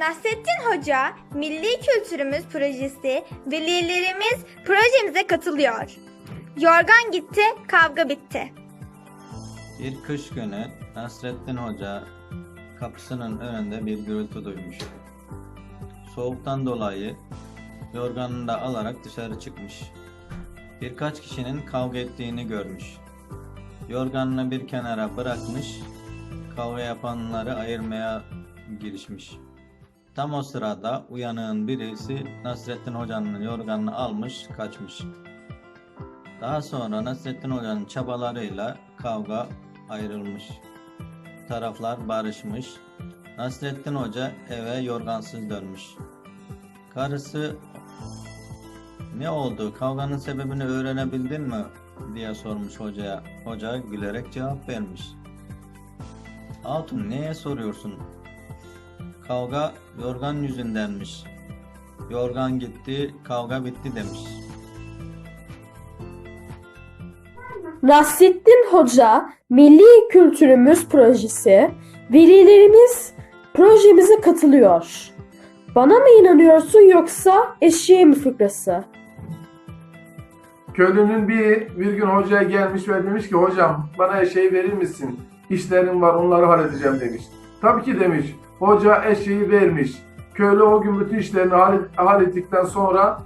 Nasrettin Hoca Milli Kültürümüz Projesi velilerimiz projemize katılıyor. Yorgan gitti, kavga bitti. Bir kış günü Nasrettin Hoca kapısının önünde bir gürültü duymuş. Soğuktan dolayı yorganını da alarak dışarı çıkmış. Birkaç kişinin kavga ettiğini görmüş. Yorganını bir kenara bırakmış, kavga yapanları ayırmaya girişmiş. Tam o sırada uyanığın birisi Nasrettin Hoca'nın yorganını almış, kaçmış. Daha sonra Nasrettin Hoca'nın çabalarıyla kavga ayrılmış. Taraflar barışmış. Nasrettin Hoca eve yorgansız dönmüş. Karısı ne oldu? Kavganın sebebini öğrenebildin mi? diye sormuş hocaya. Hoca gülerek cevap vermiş. Hatun neye soruyorsun? Kavga yorgan yüzündenmiş. Yorgan gitti, kavga bitti demiş. Nasrettin Hoca Milli Kültürümüz Projesi velilerimiz projemize katılıyor. Bana mı inanıyorsun yoksa eşeğe mi fıkrası? Köylünün bir, bir gün hocaya gelmiş ve demiş ki hocam bana eşeği verir misin? İşlerim var onları halledeceğim demiş. Tabii ki demiş. Hoca eşeği vermiş. Köylü o gün bütün işlerini hallet- hallettikten sonra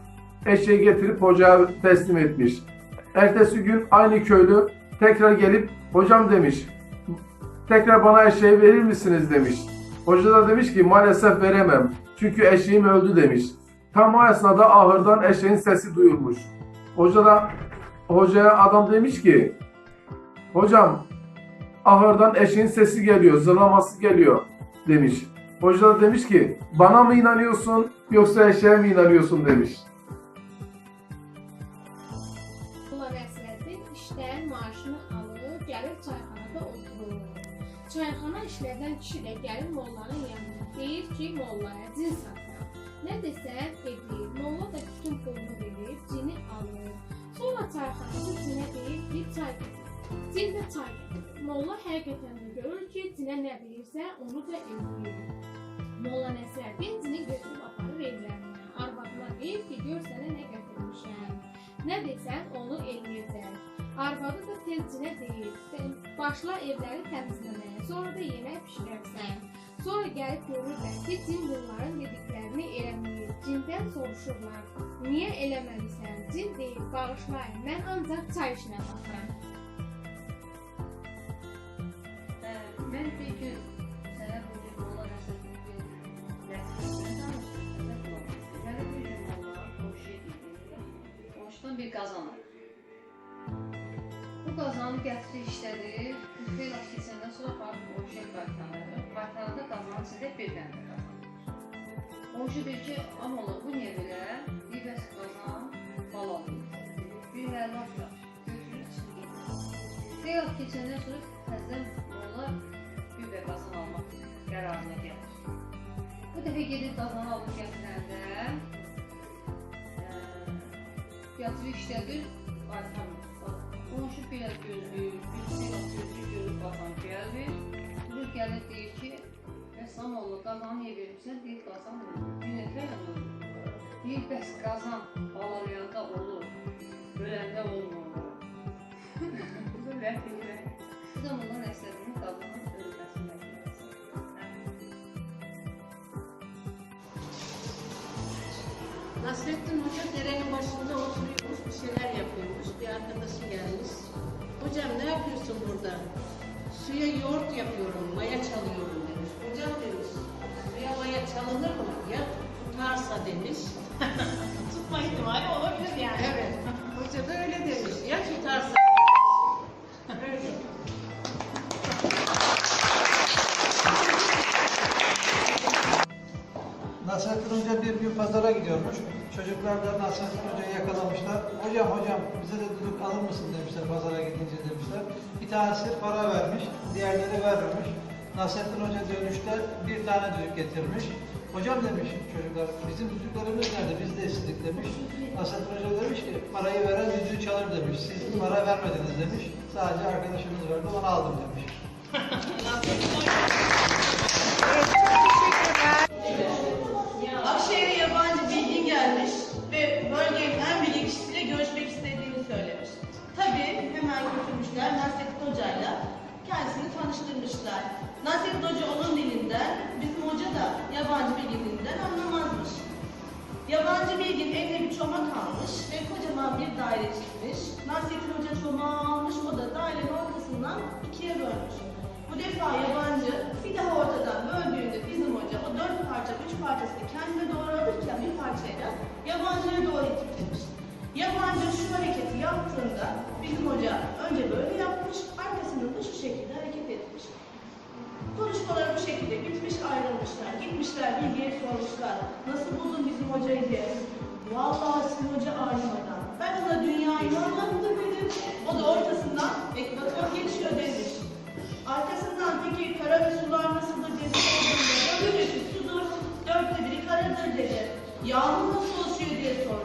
eşeği getirip hocaya teslim etmiş. Ertesi gün aynı köylü tekrar gelip hocam demiş. Tekrar bana eşeği verir misiniz demiş. Hoca da demiş ki maalesef veremem. Çünkü eşeğim öldü demiş. Tam o esnada ahırdan eşeğin sesi duyulmuş. Hoca da hocaya adam demiş ki hocam ahırdan eşeğin sesi geliyor, zırlaması geliyor demiş. Hoca da demiş ki bana mı inanıyorsun yoksa eşeğe mi inanıyorsun demiş. Molla Nəsrəddin işlərin maaşını alır, gəlir çayxanada oturur. Çayxana işlərdən kişi də gəlir mollanın yanına. Deyir ki, mollaya cin satıram. Nə desən edir. Molla da bütün pulunu verir, cini alır. Sonra çayxanacı cinə deyir ki, çay getir. Cin də çay getirir. Molla həqiqətən görür ki, cinə nə deyirsə, onu da edir. Molla Nəsrəddin cini götürüb aparır evlərinə. Arvadına deyir ki, gör sənə nə gətirmişəm. Nə desən onu eləyəcək. Arvadı da tezcinə deyir, sən başla evləri təmizləməyə, sonra da yemək bişirərsən. Sonra gəlib görürlər ki, cin bunların dediklərini eləməyir. Cindən soruşurlar, niyə eləməlisən? Cin deyir, bağışlayın, mən ancaq çay işinə baxıram. Gətirir işlədir. Xeyli az keçəndən sonra aparıb qonşuya qaytarır. Qaytaranda qazanın içində bir dənə də qazan. Qonşu deyir ki, amola bu niyə belə? Deyir, bəs qazan bal alır. Bir atlar. Götürür içini getir. Xeyli az keçəndən sonra təzədən molla bir və qazan almaq qərarına gəlir. Bu dəfə gedib qazanı alıb gətirəndə eee, gətirib işlədir, qaytarmır. Qonşu belə gözləyir, gözləyir, gözləyir, görür qazan gəlmir. Durur gəlir deyir ki, Rəssam oğlu qazanı niyə vermirsən? Deyir qazan olur. Yana olur. Deyir bəs qazan balalayanda olur, öləndə olmur. Belə deyir. Bu da bundan əsərinin qazanın ölməsində Nasrettin Hoca derenin başında oturuyormuş, bir şeyler yapıyormuş. Bir arkadaşı gelmiş. Hocam ne yapıyorsun burada? Suya yoğurt yapıyorum, maya çalıyorum demiş. Hocam demiş, suya maya çalınır mı? Ya tutarsa demiş. Tutma ihtimali olabilir yani. Evet, Nasrettin Hoca bir gün pazara gidiyormuş. Çocuklar da Nasrettin Hoca'yı yakalamışlar. Hocam hocam bize de düdük alır mısın demişler pazara gidince demişler. Bir tanesi para vermiş, diğerleri vermemiş. Nasrettin Hoca dönüşte bir tane düdük getirmiş. Hocam demiş çocuklar, bizim düdüklerimiz nerede? Biz de istedik demiş. Nasrettin Hoca demiş ki, parayı veren düdüğü çalır demiş. Siz para vermediniz demiş. Sadece arkadaşımız verdi, onu aldım demiş. götürmüşler Nasrettin Hoca'yla kendisini tanıştırmışlar. Nasrettin Hoca onun dilinden, bizim hoca da yabancı bir dilinden anlamazmış. Yabancı bilgin eline bir çomak almış ve kocaman bir daire çizmiş. Nasrettin Hoca çomağı almış, o da dairenin ortasından ikiye bölmüş. Bu defa yabancı bir daha ortadan böldüğünde bizim hoca o dört parça, üç parçasını kendine doğru alırken bir parçayla yabancıya doğru itilmiş. Yabancı şu hareketi yaptığında bizim hoca önce böyle yapmış, arkasında da şu şekilde hareket etmiş. Konuşmalar bu şekilde bitmiş ayrılmışlar. Gitmişler bilgiye sormuşlar. Nasıl buldun bizim hocayı diye. Vallahi sizin hoca alim adam. Ben ona dünyayı anlattım dedim. O da ortasından ekvator geçiyor demiş. Arkasından peki kara ve sular nasıldır dedi. Dördü birisi sudur, dörtte biri karadır dedi. Yağmur nasıl oluşuyor diye sordu.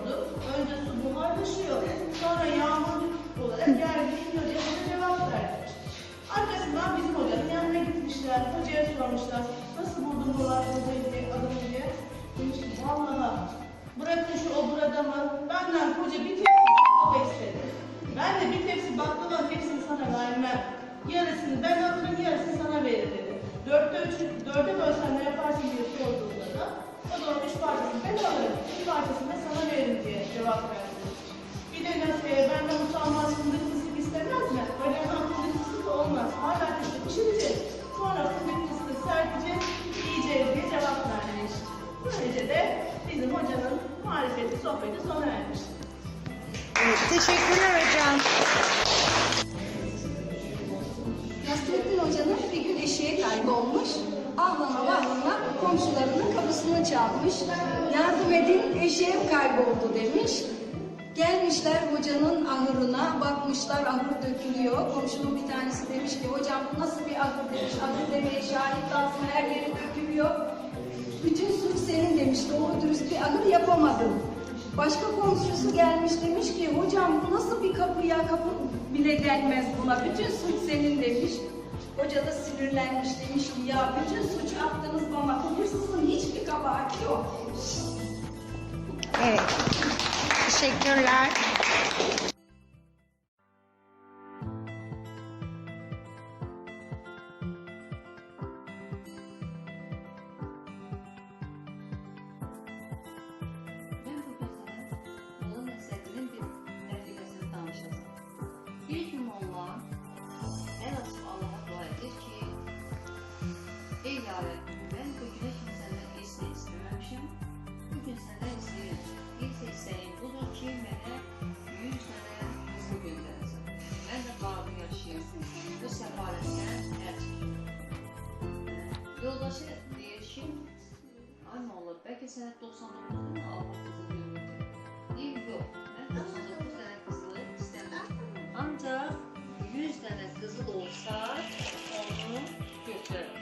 Arkasından bizim hocanın yanına gitmişler. Hocaya sormuşlar. Nasıl buldun bu hocayı Teşekkürler hocam. Nasrettin Hoca'nın bir gün eşeğe kaybolmuş. Ağlama bağlama komşularının kapısını çalmış. Yardım edin eşeğim kayboldu demiş. Gelmişler hocanın ahırına, bakmışlar ahır dökülüyor. Komşunun bir tanesi demiş ki hocam bu nasıl bir ahır demiş. Ahır demeye şahit lazım her yeri dökülüyor. Bütün suç senin demiş. Doğru dürüst bir ahır yapamadın. Başka komşusu gelmiş demiş ki hocam bu nasıl bir kapı ya kapı bile denmez buna. Bütün suç senin demiş. Hoca da sinirlenmiş demiş ki ya bütün suç attınız bana. Hırsızın hiçbir kabahati yok demiş. Evet. Teşekkürler. Molla, bəlkə sənə 99 dənə Allah qızıl göndərdim. Deyir, yox, mən 99 dənə qızılı istəmirəm. Ancaq 100 dənə qızıl olsa, onu götürərəm.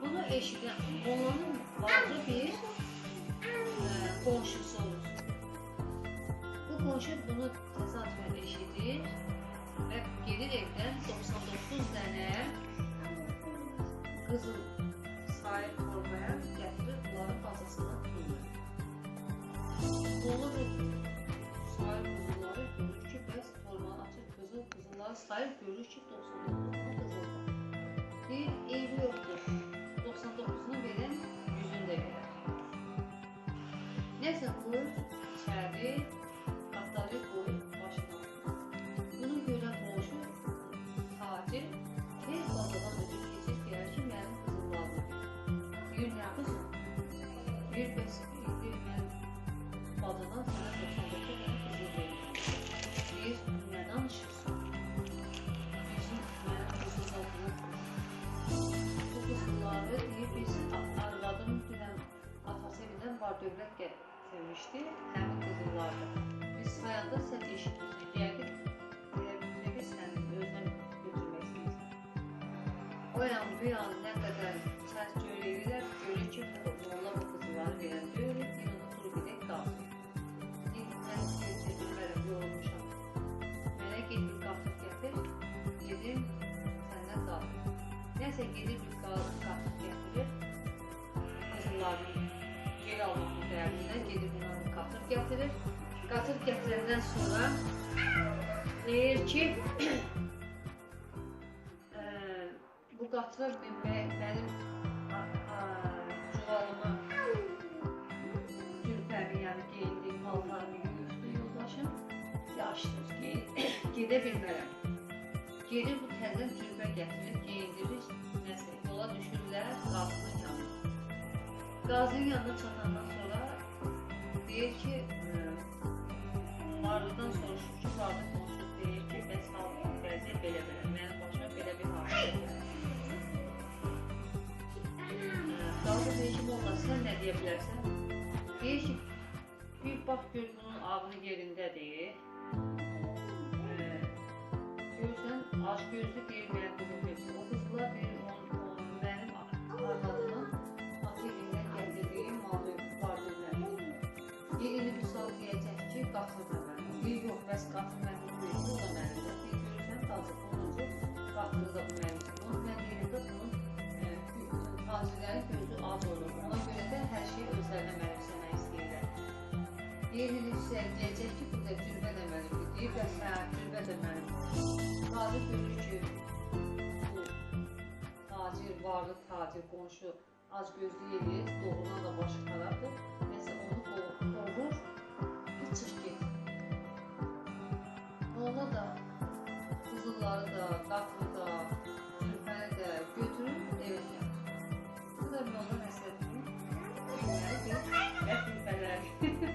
Bunu eşidən Mollanın varlı bir e, qonşusu olur. Bu qonşu bunu təsadüfən eşidir və gedir evdən 99 dənə qızıl sahip Dolu sayır qızılları görür ki, bəs torbanı açıb qızıl qızılları sayır görür ki, 99-u qızıldır. Deyir, eybi yoxdur. 99-unu verən 100-ünü də verər. Nəsə bu içəri qatları qoyur. Gətirmişdi həmin qızılları. Biz hayanda sən eşitmişdik, yəqin elə bilmək sən özünə götürmək istəyirsən. O yan bu yan nə qədər Katlık getirenden sonra ki, eee, bu qatıra binmək mənim çuvalıma Gülpəri, yəni geyindiyim paltarımı yuyurdu yoldaşım. Yaşdır, gedə bilmərəm. Gedir bu təzə cürbə gətirir, geyindirir, nəsə yola düşürlər qazının yanına. Qazının yanına çatandan sonra deyir ki, eee, Varlıdan soruşur ki, qonşu deyir ki, bəs halkın vəzi belə belə, mənim başıma belə bir hadisə ki, molla, sən nə deyə bilərsən? Deyir ki, bir bax gör bunun ağını yerində deyir. Ee, aç gözlü deyir mənə qızıl versin. O qızlar deyir, mənim arvadımın ata evindən gətirdiyi malı vardı mənim. Yerini bir sual deyəcək ki, qatır bəs qatır mənim deyil, o da mənim. Deyir, görürsən, tacı olunca qatırı da bu mənim. Onun mən deyirəm də bunun tacirlərin gözü az olur. Ona görə də hər şeyi özlərinə mənimsəmək istəyirlər. Yerini bir deyəcək ki, bu da cürbə də mənimdir. Deyir, bəs hə, cürbə də mənimdir. Qadir görür ki, tacir, varlı tacir, qonşu ac gözlü eləyir, doğrudan da başı xarabdır. Nəsə onu qo- qovur, bir çıx get. Molla da, qızılları da, qatlı da, zülfəni də götürür, evə gəlir. Bu da molla nəsrəddinin günləri bir və zülfələri.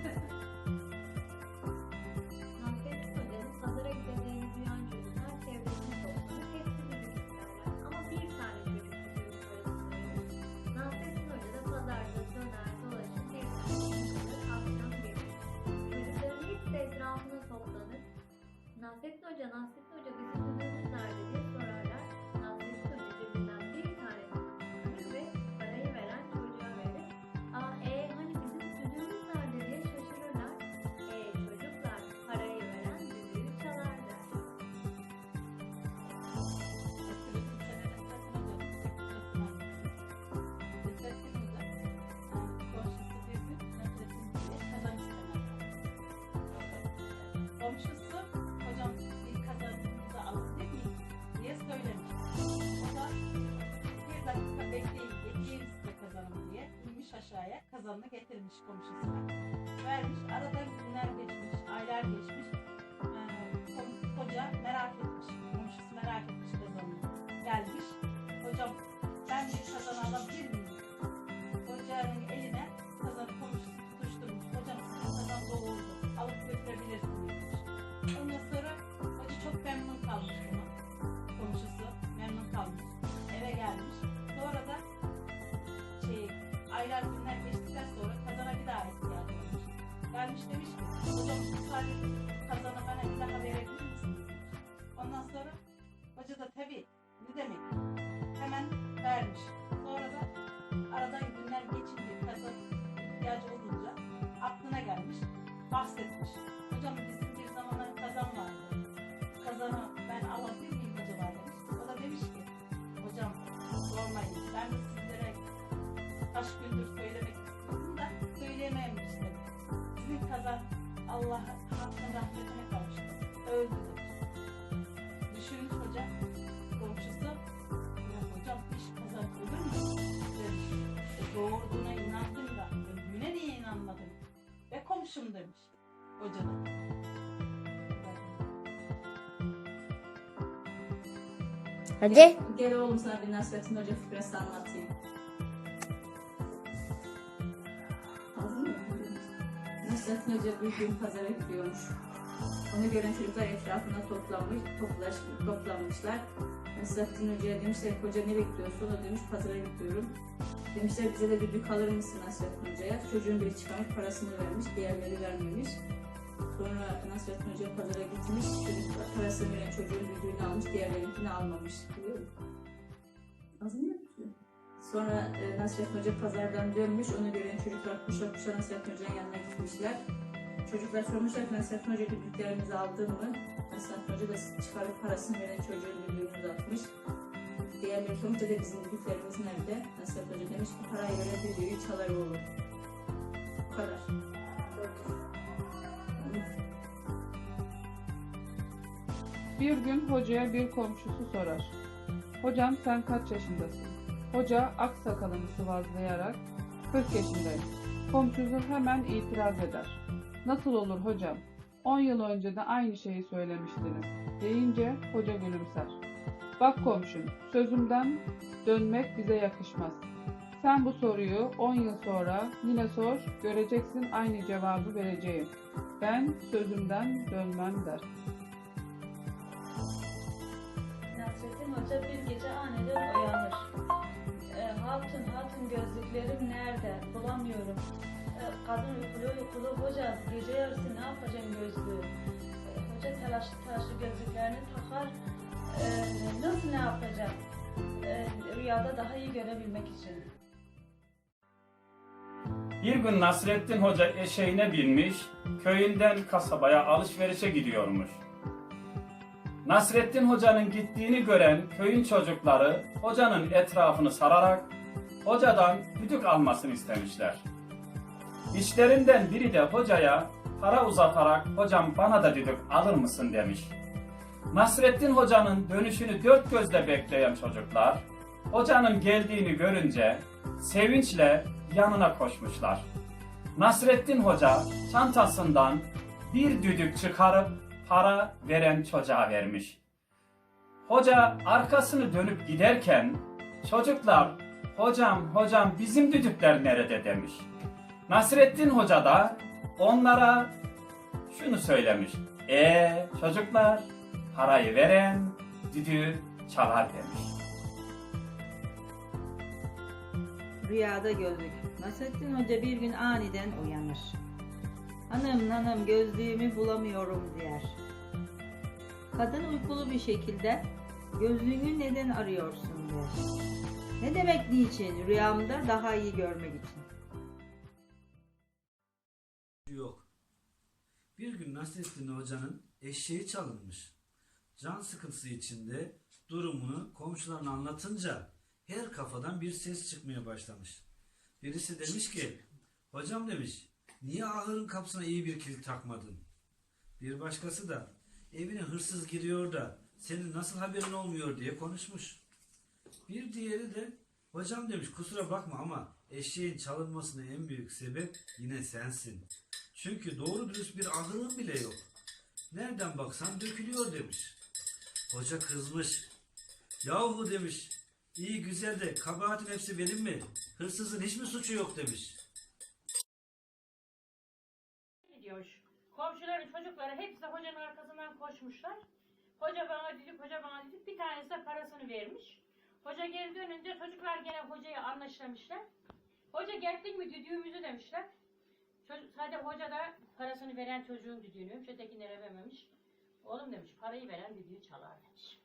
Nasrettin kazanını getirmiş komşusuna. Vermiş aradan günler geçmiş aylar geçmiş. Ee, hoca merak etmiş komşusu merak etmiş kazanını. Gelmiş hocam ben bir kazan alabilir sadece kazanı bana bir daha verebilir misiniz. Ondan sonra hoca tabii ne demek hemen vermiş. Sonra da aradan günler geçince kazan ihtiyacı olunca aklına gelmiş bahsetmiş. Hocam bizim bir zamanlar kazan vardı. Kazanı ben alabilir miyim acaba demiş. O da demiş ki hocam sormayın ben sizlere kaç gündür söylemek Allah hakkın rahmetine kavuştu. Öldü demiş. Düşünmüş hocam komşusu ya hocam hiç kazan ölür mü? Demiş. E, doğurduğuna inandım da öldüğüne niye inanmadın? Ve komşum demiş hoca da. Hadi. Gel oğlum sana bir Nasrettin Hoca fıkrası anlatayım. Hoca bir gün pazara gidiyormuş. Onu gören çocuklar etrafına toplanmış, toplaş, toplanmışlar. Nasrettin Hoca'ya demişler hoca nereye gidiyorsun? O demiş pazara gidiyorum. Demişler bize de bir dük alır mısın Nasrettin Hoca'ya? Çocuğun biri çıkarmış parasını vermiş, diğerleri vermemiş. Sonra Nasrettin Hoca pazara gitmiş, parasını veren çocuğun düdüğünü almış, diğerlerinkini almamış. Musun? Az mı? Sonra e, Nasrettin Hoca pazardan dönmüş, onu gören çocuklar kuşa kuşa Nasrettin Hoca'nın yanına gitmişler. Çocuklar sormuşlar ki Nasrettin Hoca düdüklerimizi aldın mı? Nasrettin Hoca da çıkarıp parasını veren çocuğun düdüğünü uzatmış. Diğerleri sormuş da bizim düdüklerimiz nerede? Nasrettin Hoca demiş ki parayı veren düdüğü çalar oğlum. Bu kadar. Bir gün hocaya bir komşusu sorar. Hocam sen kaç yaşındasın? Hoca ak sakalını sıvazlayarak 40 yaşındayım. Komşusu hemen itiraz eder. Nasıl olur hocam? 10 yıl önce de aynı şeyi söylemiştiniz. Deyince hoca gülümser. Bak komşum, sözümden dönmek bize yakışmaz. Sen bu soruyu 10 yıl sonra yine sor, göreceksin aynı cevabı vereceğim. Ben sözümden dönmem der. Nasrettin Hoca bir gece aniden uyanır. E, gözlüklerim nerede? Bulamıyorum. E, kadın uykulu uykulu hoca gece yarısı ne yapacağım gözlüğü? E, hoca telaşlı telaşlı gözlüklerini takar. E, nasıl ne yapacağım? E, rüyada daha iyi görebilmek için. Bir gün Nasrettin Hoca eşeğine binmiş, köyünden kasabaya alışverişe gidiyormuş. Nasrettin Hoca'nın gittiğini gören köyün çocukları hocanın etrafını sararak hocadan düdük almasını istemişler. İçlerinden biri de hocaya para uzatarak hocam bana da düdük alır mısın demiş. Nasrettin Hoca'nın dönüşünü dört gözle bekleyen çocuklar hocanın geldiğini görünce sevinçle yanına koşmuşlar. Nasrettin Hoca çantasından bir düdük çıkarıp para veren çocuğa vermiş. Hoca arkasını dönüp giderken çocuklar hocam hocam bizim düdükler nerede demiş. Nasrettin Hoca da onlara şunu söylemiş. E çocuklar parayı veren düdüğü çalar demiş. Rüyada gördük. Nasrettin Hoca bir gün aniden uyanır. Hanım hanım gözlüğümü bulamıyorum der. Kadın uykulu bir şekilde gözlüğünü neden arıyorsun der. Ne demek niçin? Rüyamda daha iyi görmek için. yok. Bir gün Nasrettin Hoca'nın eşeği çalınmış. Can sıkıntısı içinde durumunu komşularına anlatınca her kafadan bir ses çıkmaya başlamış. Birisi demiş ki, hocam demiş, niye ahırın kapısına iyi bir kilit takmadın? Bir başkası da, evine hırsız giriyor da senin nasıl haberin olmuyor diye konuşmuş. Bir diğeri de, hocam demiş kusura bakma ama eşeğin çalınmasına en büyük sebep yine sensin. Çünkü doğru dürüst bir ahırın bile yok. Nereden baksan dökülüyor demiş. Hoca kızmış. Yahu demiş. İyi güzel de kabahatin hepsi benim mi? Hırsızın hiç mi suçu yok demiş. diyor. Komşuların çocukları hepsi hocanın arkasından koşmuşlar. Hoca bana dedik, hoca bana dedik. Bir tanesi de parasını vermiş. Hoca geri dönünce çocuklar gene hocayı anlaşlamışlar. Hoca geldin mi düdüğümüzü demişler. Çocuk, sadece hoca da parasını veren çocuğun düdüğünü, ötekilere vermemiş. Oğlum demiş, parayı veren düdüğü çalar demiş.